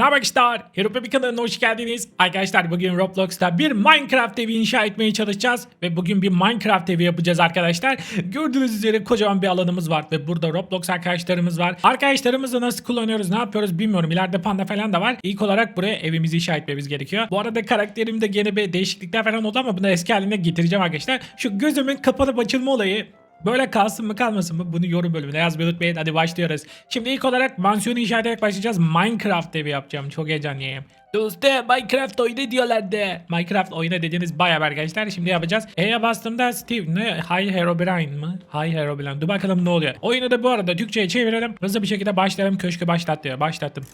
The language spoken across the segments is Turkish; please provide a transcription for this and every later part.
Haber arkadaşlar? Hero Pepe kanalına hoş geldiniz. Arkadaşlar bugün Roblox'ta bir Minecraft evi inşa etmeye çalışacağız. Ve bugün bir Minecraft evi yapacağız arkadaşlar. Gördüğünüz üzere kocaman bir alanımız var. Ve burada Roblox arkadaşlarımız var. Arkadaşlarımızı nasıl kullanıyoruz ne yapıyoruz bilmiyorum. İleride panda falan da var. İlk olarak buraya evimizi inşa etmemiz gerekiyor. Bu arada karakterimde gene bir değişiklikler falan oldu ama bunu eski haline getireceğim arkadaşlar. Şu gözümün kapanıp açılma olayı Böyle kalsın mı kalmasın mı bunu yorum bölümüne yazmayı unutmayın. Hadi başlıyoruz. Şimdi ilk olarak mansiyonu inşa ederek başlayacağız. Minecraft evi yapacağım. Çok heyecanlıyım. Dostum Minecraft oyunu diyorlardı. Minecraft oyunu dediğiniz bayağı arkadaşlar. Şimdi yapacağız. E'ye bastığımda Steve ne? Hi Herobrine mı? Hi Herobrine. Dur bakalım ne oluyor. Oyunu da bu arada Türkçe'ye çevirelim. Hızlı bir şekilde başlayalım. Köşkü başlat diyor. Başlattım.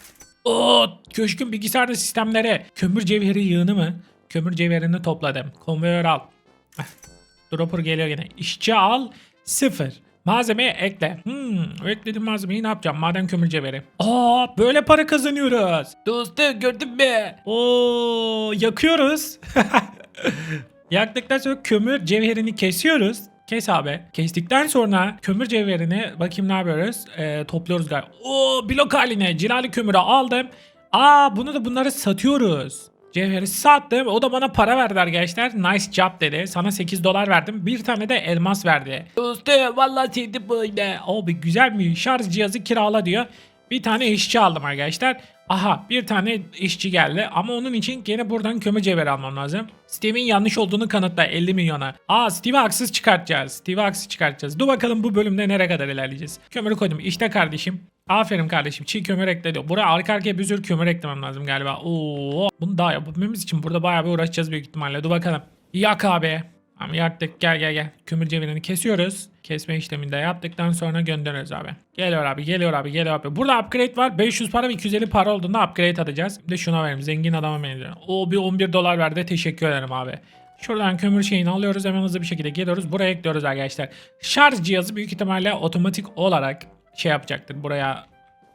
Oo, köşkün bilgisayarda sistemlere kömür cevheri yığını mı? Kömür cevherini topladım. Konveyör al. Dropper geliyor yine. İşçi al. Sıfır. Malzemeyi ekle. Hmm, ekledim malzemeyi ne yapacağım? Maden kömür cevheri. Aa, böyle para kazanıyoruz. Dostum gördün mü? Oo, yakıyoruz. Yaktıktan sonra kömür cevherini kesiyoruz. Kes abi. Kestikten sonra kömür cevherini bakayım ne yapıyoruz? Ee, topluyoruz galiba. Oo blok haline cilalı kömürü aldım. Aa bunu da bunları satıyoruz. Cevheri sattım. O da bana para verdi arkadaşlar. Nice job dedi. Sana 8 dolar verdim. Bir tane de elmas verdi. Dostum vallahi sevdim böyle. Abi güzel mi? Şarj cihazı kirala diyor. Bir tane işçi aldım arkadaşlar. Aha bir tane işçi geldi ama onun için gene buradan kömür cevheri almam lazım. Steve'in yanlış olduğunu kanıtla 50 milyona. Aa Steve'i haksız çıkartacağız. Steve'i haksız çıkartacağız. Dur bakalım bu bölümde nereye kadar ilerleyeceğiz. Kömürü koydum. İşte kardeşim. Aferin kardeşim. Çiğ kömür ekle diyor. Buraya arka arkaya bir sürü kömür eklemem lazım galiba. Oo, bunu daha yapabilmemiz için burada bayağı bir uğraşacağız büyük ihtimalle. Dur bakalım. Yak abi. Tamam yaktık gel gel gel. Kömür cevherini kesiyoruz. Kesme işlemini de yaptıktan sonra gönderiyoruz abi. Geliyor abi geliyor abi geliyor abi. Burada upgrade var. 500 para ve 250 para olduğunda upgrade atacağız. Bir de şuna verelim. Zengin adama benziyor. O bir 11 dolar verdi. Teşekkür ederim abi. Şuradan kömür şeyini alıyoruz. Hemen hızlı bir şekilde geliyoruz. Buraya ekliyoruz arkadaşlar. Şarj cihazı büyük ihtimalle otomatik olarak şey yapacaktır. Buraya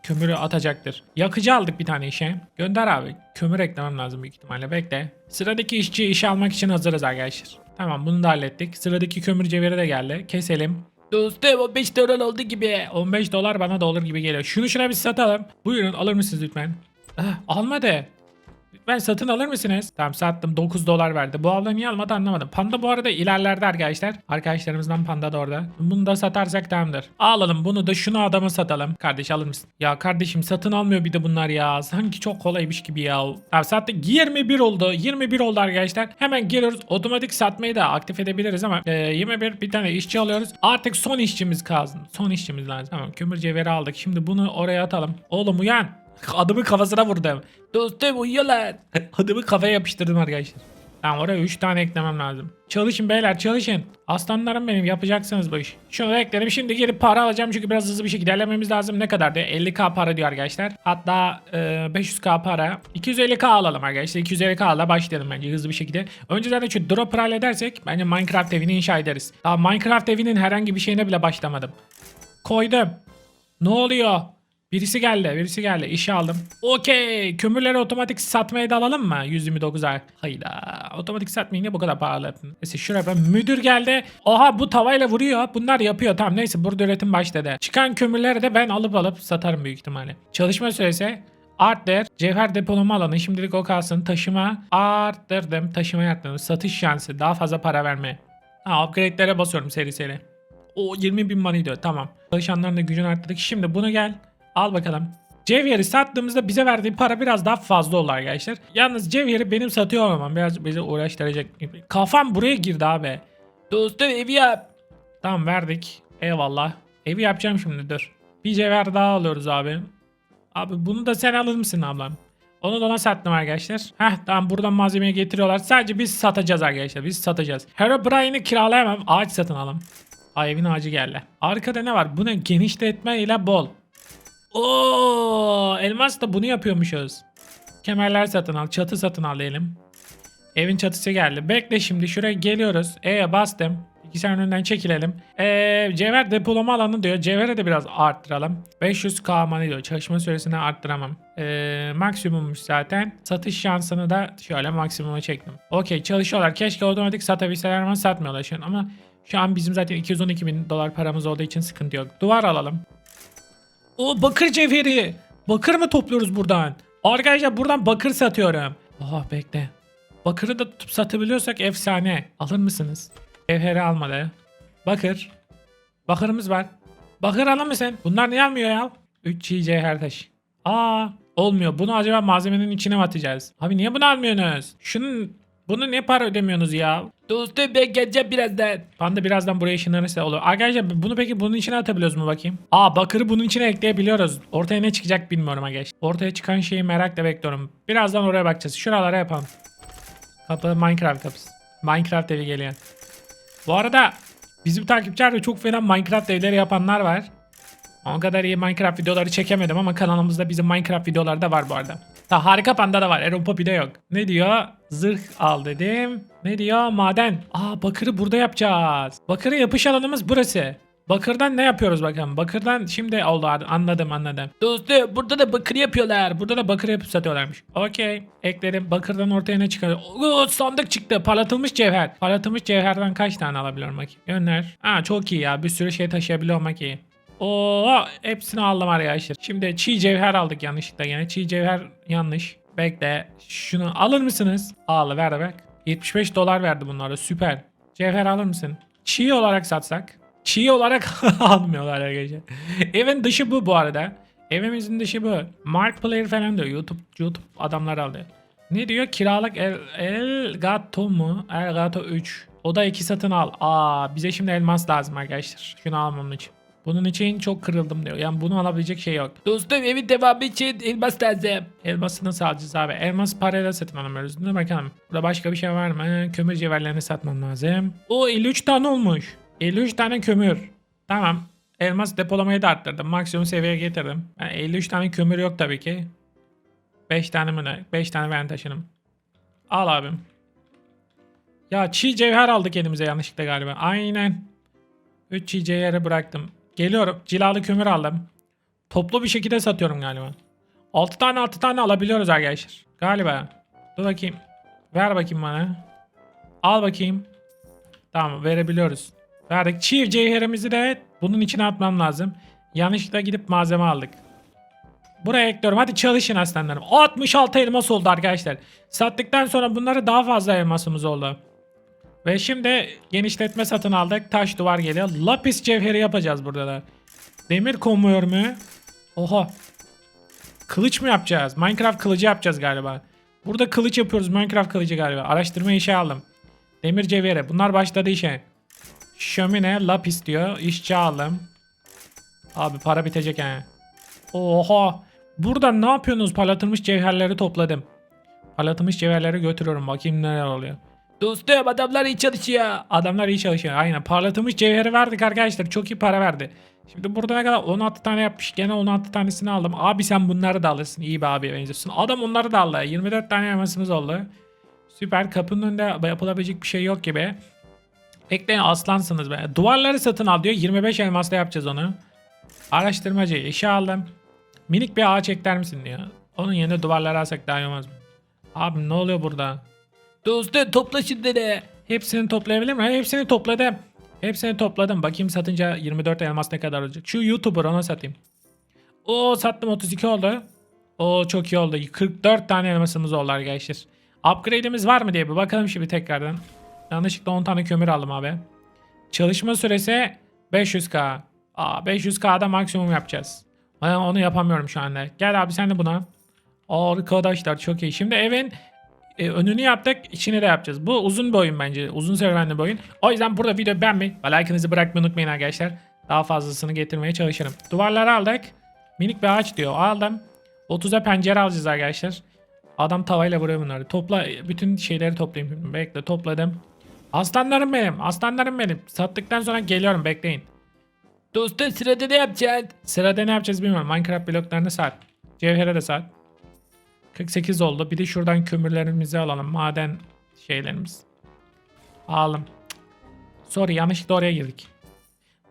kömürü atacaktır. Yakıcı aldık bir tane işe. Gönder abi. Kömür eklemem lazım büyük ihtimalle. Bekle. Sıradaki işçi işe almak için hazırız arkadaşlar. Tamam bunu da hallettik. Sıradaki kömür cevheri de geldi. Keselim. Dostum 15 dolar oldu gibi. 15 dolar bana da olur gibi geliyor. Şunu şuna bir satalım. Buyurun alır mısınız lütfen? Ah, almadı. Lütfen satın alır mısınız? Tamam sattım 9 dolar verdi. Bu abla niye almadı anlamadım. Panda bu arada ilerlerde arkadaşlar. Arkadaşlarımızdan Panda da orada. Bunu da satarsak tamamdır. Alalım bunu da şunu adama satalım. Kardeş alır mısın? Ya kardeşim satın almıyor bir de bunlar ya. Sanki çok kolaymış gibi ya. Tamam sattık 21 oldu. 21 oldu arkadaşlar. Hemen geliyoruz. Otomatik satmayı da aktif edebiliriz ama e, 21 bir tane işçi alıyoruz. Artık son işçimiz kalsın. Son işçimiz lazım. Tamam kömür cevheri aldık. Şimdi bunu oraya atalım. Oğlum uyan. Adımı kafasına vurdum. Dostum uyuyorlar. Adımı kafaya yapıştırdım arkadaşlar. Tamam oraya 3 tane eklemem lazım. Çalışın beyler çalışın. Aslanlarım benim yapacaksınız bu iş. Şunu da ekledim. Şimdi gelip para alacağım çünkü biraz hızlı bir şekilde ilerlememiz lazım. Ne kadar diyor? 50k para diyor arkadaşlar. Hatta e, 500k para. 250k alalım arkadaşlar. 250k ala başlayalım bence hızlı bir şekilde. Önce zaten şu dropper halledersek bence Minecraft evini inşa ederiz. Daha Minecraft evinin herhangi bir şeyine bile başlamadım. Koydum. Ne oluyor? Birisi geldi, birisi geldi. İşe aldım. Okey. Kömürleri otomatik satmaya da alalım mı? 129 ay. Hayda. Otomatik satmayı niye bu kadar pahalı? Neyse şuraya ben müdür geldi. Oha bu tavayla vuruyor. Bunlar yapıyor. Tamam neyse burada üretim başladı. Çıkan kömürleri de ben alıp alıp satarım büyük ihtimalle. Çalışma süresi Arttır. Cevher depolama alanı şimdilik o kalsın. Taşıma arttırdım. Taşıma arttırdım. Satış şansı. Daha fazla para verme. Ha upgrade'lere basıyorum seri seri. O 20 bin money diyor. Tamam. Çalışanların da gücünü arttırdık. Şimdi bunu gel. Al bakalım. Cevheri sattığımızda bize verdiği para biraz daha fazla olur arkadaşlar. Yalnız Cevheri benim satıyor olmam biraz bizi uğraştıracak. Kafam buraya girdi abi. Dostum evi yap. Tamam verdik. Eyvallah. Evi yapacağım şimdi dur. Bir cevher daha alıyoruz abi. Abi bunu da sen alır mısın ablam? Onu da ona sattım arkadaşlar. Heh tamam buradan malzemeyi getiriyorlar. Sadece biz satacağız arkadaşlar. Biz satacağız. Herobrine'i kiralayamam. Ağaç satın alalım. Ay evin ağacı geldi. Arkada ne var? Bu ne? Genişletme ile bol. Oo, elmas da bunu yapıyormuşuz. Kemerler satın al, çatı satın al diyelim. Evin çatısı geldi. Bekle şimdi şuraya geliyoruz. E'ye bastım. Bilgisayarın önünden çekilelim. Ee, cevher depolama alanı diyor. Cevhere de biraz arttıralım. 500k money diyor. Çalışma süresini arttıramam. Ee, maksimummuş zaten. Satış şansını da şöyle maksimuma çektim. Okey çalışıyorlar. Keşke otomatik satabilseler ama satmıyorlar şu an. Ama şu an bizim zaten 212 bin dolar paramız olduğu için sıkıntı yok. Duvar alalım. O bakır cevheri. Bakır mı topluyoruz buradan? Arkadaşlar buradan bakır satıyorum. Oha bekle. Bakırı da tutup satabiliyorsak efsane. Alır mısınız? Evheri almadı. Bakır. Bakırımız var. Bakır alır mısın? Bunlar niye almıyor ya? 3 çiğ cevher taş. Aa olmuyor. Bunu acaba malzemenin içine mi atacağız? Abi niye bunu almıyorsunuz? Şunun bunu ne para ödemiyorsunuz ya? Dostum ben geleceğim birazdan. Panda birazdan buraya ışınlanırsa olur. Arkadaşlar bunu peki bunun içine atabiliyoruz mu bakayım? Aa bakırı bunun içine ekleyebiliyoruz. Ortaya ne çıkacak bilmiyorum arkadaşlar. Ortaya çıkan şeyi merakla bekliyorum. Birazdan oraya bakacağız. Şuralara yapalım. Kapı Minecraft kapısı. Minecraft evi geliyor. Bu arada bizim takipçilerde çok fena Minecraft evleri yapanlar var. O kadar iyi Minecraft videoları çekemedim ama kanalımızda bizim Minecraft videoları da var bu arada. Ha, harika panda da var. Erol Poppy'de yok. Ne diyor? Zırh al dedim. Ne diyor? Maden. Aa bakırı burada yapacağız. Bakırı yapış alanımız burası. Bakırdan ne yapıyoruz bakalım? Bakırdan şimdi oldu anladım anladım. Dostum burada da bakır yapıyorlar. Burada da bakır yapıp satıyorlarmış. Okey. Ekledim. Bakırdan ortaya ne çıkıyor? Oo, sandık çıktı. Parlatılmış cevher. Parlatılmış cevherden kaç tane alabiliyorum bakayım? Gönder. Ha çok iyi ya. Bir sürü şey taşıyabiliyor olmak. Oo hepsini aldım arkadaşlar. Şimdi çiğ cevher aldık yanlışlıkla yine. Çiğ cevher yanlış. Bekle. Şunu alır mısınız? Al ver bak. 75 dolar verdi bunlara. Süper. Cevher alır mısın? Çiğ olarak satsak. Çiğ olarak almıyorlar arkadaşlar. Evin dışı bu bu arada. Evimizin dışı bu. Mark Player falan diyor. YouTube YouTube adamlar aldı. Ne diyor? Kiralık El, El Gato mu? El Gato 3. O da 2 satın al. Aa bize şimdi elmas lazım arkadaşlar. Şunu almam için. Bunun için çok kırıldım diyor. Yani bunu alabilecek şey yok. Dostum evin devamı için elmas lazım. Elması nasıl abi? Elmas parayla satın alamıyoruz. Dur bakalım. Burada başka bir şey var mı? Kömür cevherlerini satmam lazım. O 53 tane olmuş. 53 tane kömür. Tamam. Elmas depolamayı da arttırdım. Maksimum seviyeye getirdim. Yani 53 tane kömür yok tabii ki. 5 tane mi ne? 5 tane ben taşınım. Al abim. Ya çiğ cevher aldık elimize yanlışlıkla galiba. Aynen. 3 çiğ cevheri bıraktım. Geliyorum. Cilalı kömür aldım. Toplu bir şekilde satıyorum galiba. 6 tane 6 tane alabiliyoruz arkadaşlar. Galiba. Dur bakayım. Ver bakayım bana. Al bakayım. Tamam verebiliyoruz. Verdik. Çiğ cevherimizi de bunun içine atmam lazım. Yanlışlıkla gidip malzeme aldık. Buraya ekliyorum. Hadi çalışın aslanlarım. 66 elmas oldu arkadaşlar. Sattıktan sonra bunları daha fazla elmasımız oldu. Ve şimdi genişletme satın aldık. Taş duvar geliyor. Lapis cevheri yapacağız burada da. Demir konmuyor mu? Oha. Kılıç mı yapacağız? Minecraft kılıcı yapacağız galiba. Burada kılıç yapıyoruz. Minecraft kılıcı galiba. Araştırma işe aldım. Demir cevheri. Bunlar başladı işe. Şömine lapis diyor. İşçi aldım. Abi para bitecek he. Oha. Buradan ne yapıyorsunuz? Parlatılmış cevherleri topladım. Parlatılmış cevherleri götürüyorum. Bakayım neler oluyor. Dostum adamlar iyi çalışıyor. Adamlar iyi çalışıyor. Aynen. Parlatılmış cevheri verdik arkadaşlar. Çok iyi para verdi. Şimdi burada ne kadar 16 tane yapmış. Gene 16 tanesini aldım. Abi sen bunları da alırsın. İyi bir abiye benziyorsun. Adam onları da aldı. 24 tane elmasımız oldu. Süper. Kapının önünde yapılabilecek bir şey yok gibi. Ekleyin aslansınız be. Duvarları satın al diyor. 25 elmasla yapacağız onu. Araştırmacı işe aldım. Minik bir ağaç ekler misin diyor. Onun yerine duvarları alsak daha iyi olmaz mı? Abi ne oluyor burada? Dostum topla şimdi Hepsini toplayabilir miyim? Hepsini topladım. Hepsini topladım. Bakayım satınca 24 elmas ne kadar olacak. Şu YouTuber ona satayım. O sattım 32 oldu. O çok iyi oldu. 44 tane elmasımız oldu arkadaşlar. Upgrade'imiz var mı diye bir bakalım şimdi tekrardan. Yanlışlıkla 10 tane kömür aldım abi. Çalışma süresi 500k. Aa 500k'da maksimum yapacağız. Ben onu yapamıyorum şu anda. Gel abi sen de buna. Arkadaşlar çok iyi. Şimdi evin e, önünü yaptık. içini de yapacağız. Bu uzun bir oyun bence. Uzun serüvenli bir oyun. O yüzden burada video beğenmeyi ve like'ınızı bırakmayı unutmayın arkadaşlar. Daha fazlasını getirmeye çalışırım. Duvarları aldık. Minik bir ağaç diyor. Aldım. 30'a pencere alacağız arkadaşlar. Adam tavayla vuruyor bunları. Topla bütün şeyleri toplayayım. Bekle topladım. Aslanlarım benim. Aslanlarım benim. Sattıktan sonra geliyorum bekleyin. Dostum sırada ne yapacaksın? Sırada ne yapacağız bilmiyorum. Minecraft bloklarını sat. Cevhere de sat. 48 oldu. Bir de şuradan kömürlerimizi alalım. Maden şeylerimiz. Alalım. Sorry yanlışlıkla oraya girdik.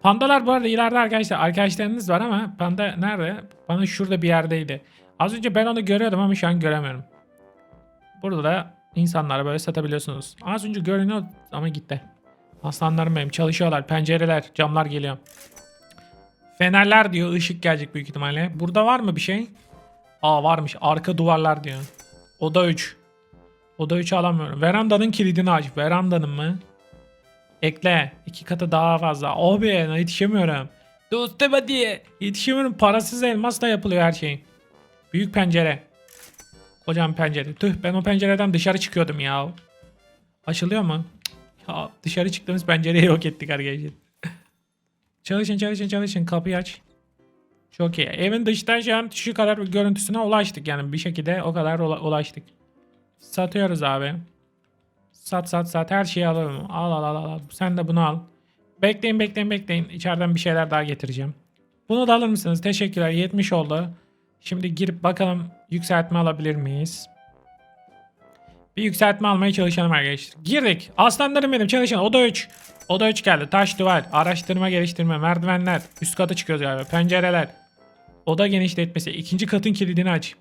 Pandalar bu arada ileride arkadaşlar arkadaşlarınız var ama panda nerede? Bana şurada bir yerdeydi. Az önce ben onu görüyordum ama şu an göremiyorum. Burada da insanlara böyle satabiliyorsunuz. Az önce görünüyor ama gitti. Aslanlarım benim çalışıyorlar. Pencereler, camlar geliyor. Fenerler diyor ışık gelecek büyük ihtimalle. Burada var mı bir şey? Aa varmış arka duvarlar diyor. Oda 3. Oda 3 alamıyorum. Verandanın kilidini aç. Verandanın mı? Ekle. iki katı daha fazla. Oh be yetişemiyorum. Dostum hadi. Yetişemiyorum. Parasız elmasla yapılıyor her şey. Büyük pencere. Kocaman pencere. Tüh ben o pencereden dışarı çıkıyordum ya. Açılıyor mu? Ya dışarı çıktığımız pencereyi yok ettik arkadaşlar. çalışın çalışın çalışın kapıyı aç. Çok iyi. Evin dıştan şu an şu kadar bir görüntüsüne ulaştık yani bir şekilde o kadar ula- ulaştık. Satıyoruz abi. Sat sat sat her şeyi alalım. Al al al al. Sen de bunu al. Bekleyin bekleyin bekleyin. İçeriden bir şeyler daha getireceğim. Bunu da alır mısınız? Teşekkürler. 70 oldu. Şimdi girip bakalım yükseltme alabilir miyiz? Bir yükseltme almaya çalışalım arkadaşlar. Girdik. Aslanlarım benim çalışın. Oda 3. Oda 3 geldi. Taş duvar. Araştırma geliştirme. Merdivenler. Üst kata çıkıyoruz galiba. Pencereler. Oda genişletmesi. ikinci katın kilidini aç.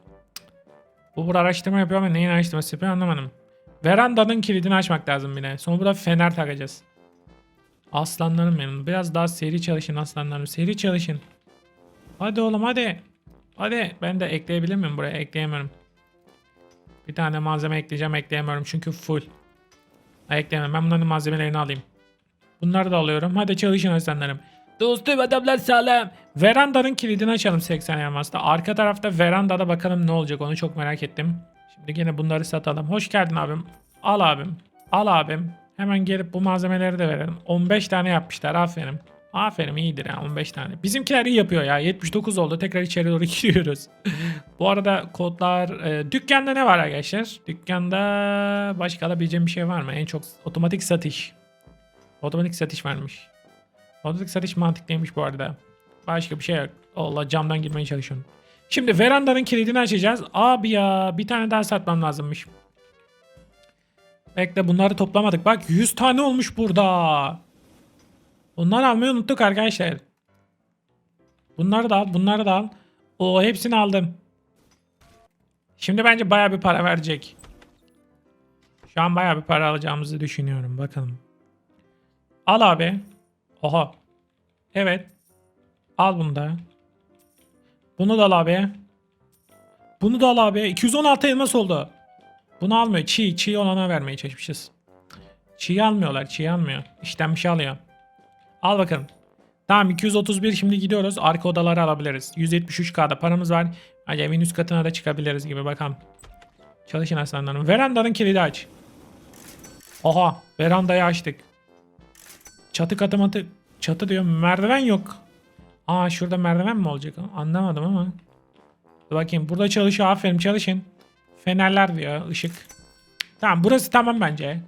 Bu burada araştırma yapıyor ama neyin araştırması yapıyor anlamadım. Verandanın kilidini açmak lazım yine. Sonra burada fener takacağız. Aslanlarım benim. Biraz daha seri çalışın aslanlarım. Seri çalışın. Hadi oğlum hadi. Hadi. Ben de ekleyebilir miyim buraya? Ekleyemiyorum. Bir tane malzeme ekleyeceğim. Ekleyemiyorum çünkü full. Ha. Ben bunların malzemelerini alayım. Bunları da alıyorum. Hadi çalışın aslanlarım. Dostum adamlar sağlam. Verandanın kilidini açalım 80 elmasla. Arka tarafta verandada bakalım ne olacak onu çok merak ettim. Şimdi yine bunları satalım. Hoş geldin abim. Al abim. Al abim. Hemen gelip bu malzemeleri de verelim. 15 tane yapmışlar. Aferin. Aferin iyidir ya 15 tane. Bizimkiler iyi yapıyor ya. 79 oldu. Tekrar içeri doğru giriyoruz. bu arada kodlar... E, dükkanda ne var arkadaşlar? Dükkanda başka alabileceğim bir şey var mı? En çok otomatik satış. Otomatik satış varmış. Otomatik satış mantıklıymış bu arada. Başka bir şey yok. Allah camdan girmeye çalışıyorum. Şimdi verandanın kilidini açacağız. Abi ya bir tane daha satmam lazımmış. Bekle bunları toplamadık. Bak 100 tane olmuş burada. Bunları almayı unuttuk arkadaşlar. Bunları da al, bunları da al. O hepsini aldım. Şimdi bence baya bir para verecek. Şu an baya bir para alacağımızı düşünüyorum. Bakalım. Al abi. Oha. Evet. Al bunu da. Bunu da al abi. Bunu da al abi. 216 elmas oldu. Bunu almıyor. Çiğ. Çiğ olana vermeye çalışmışız. Çiğ almıyorlar. Çiğ almıyor. İşlenmiş alıyor. Al bakalım. Tamam 231 şimdi gidiyoruz. Arka odaları alabiliriz. 173k'da paramız var. Hadi evin üst katına da çıkabiliriz gibi bakalım. Çalışın aslanlarım. Verandanın kilidi aç. Oha. Verandayı açtık. Çatı katı matı. Çatı diyor. Merdiven yok. Aa şurada merdiven mi olacak? Anlamadım ama. Dur bakayım. Burada çalışıyor. Aferin çalışın. Fenerler diyor. ışık. Tamam burası tamam bence.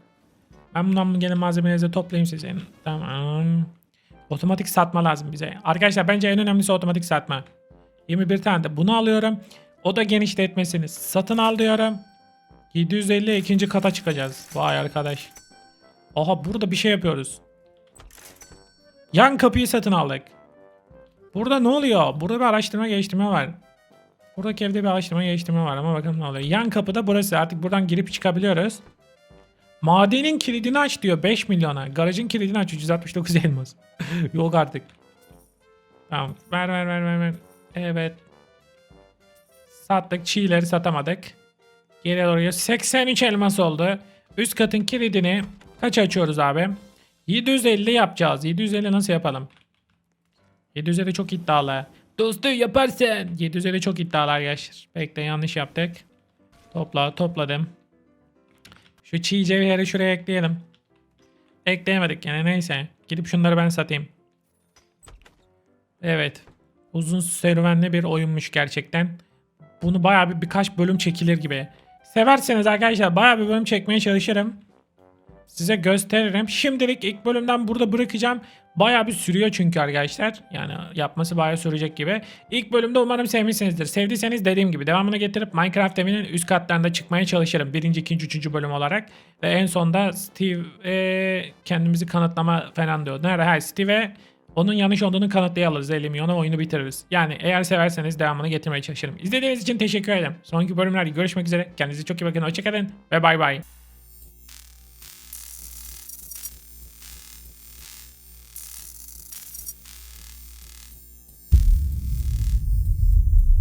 Ben bundan gelen malzemeleri toplayayım sizin. Tamam. Otomatik satma lazım bize. Arkadaşlar bence en önemlisi otomatik satma. 21 tane de bunu alıyorum. O da genişletmesini satın al diyorum. 750 ikinci kata çıkacağız. Vay arkadaş. Aha burada bir şey yapıyoruz. Yan kapıyı satın aldık. Burada ne oluyor? Burada bir araştırma geliştirme var. Buradaki evde bir araştırma geliştirme var ama bakalım ne oluyor. Yan kapıda burası. Artık buradan girip çıkabiliyoruz. Madenin kilidini aç diyor 5 milyona. Garajın kilidini aç 369 elmas. Yok artık. Tamam. Ver ver ver ver ver. Evet. Sattık. Çiğleri satamadık. Geri doğru 83 elmas oldu. Üst katın kilidini kaç açıyoruz abi? 750 yapacağız. 750 nasıl yapalım? 750 çok iddialı. Dostu yaparsın. 750 çok iddialı arkadaşlar. Bekle yanlış yaptık. Topla topladım. Şu çiğ cevheri şuraya ekleyelim. Ekleyemedik yani neyse. Gidip şunları ben satayım. Evet. Uzun serüvenli bir oyunmuş gerçekten. Bunu bayağı bir birkaç bölüm çekilir gibi. Severseniz arkadaşlar bayağı bir bölüm çekmeye çalışırım. Size gösteririm. Şimdilik ilk bölümden burada bırakacağım. Bayağı bir sürüyor çünkü arkadaşlar. Yani yapması bayağı sürecek gibi. İlk bölümde umarım sevmişsinizdir. Sevdiyseniz dediğim gibi devamını getirip Minecraft evinin üst katlarında çıkmaya çalışırım. Birinci, ikinci, üçüncü bölüm olarak. Ve en sonda Steve e, kendimizi kanıtlama falan diyor. Nerede? Ha Steve onun yanlış olduğunu kanıtlayalım. 50 milyona oyunu bitiririz. Yani eğer severseniz devamını getirmeye çalışırım. İzlediğiniz için teşekkür ederim. Sonraki bölümlerde görüşmek üzere. Kendinize çok iyi bakın. Hoşçakalın ve bay bay.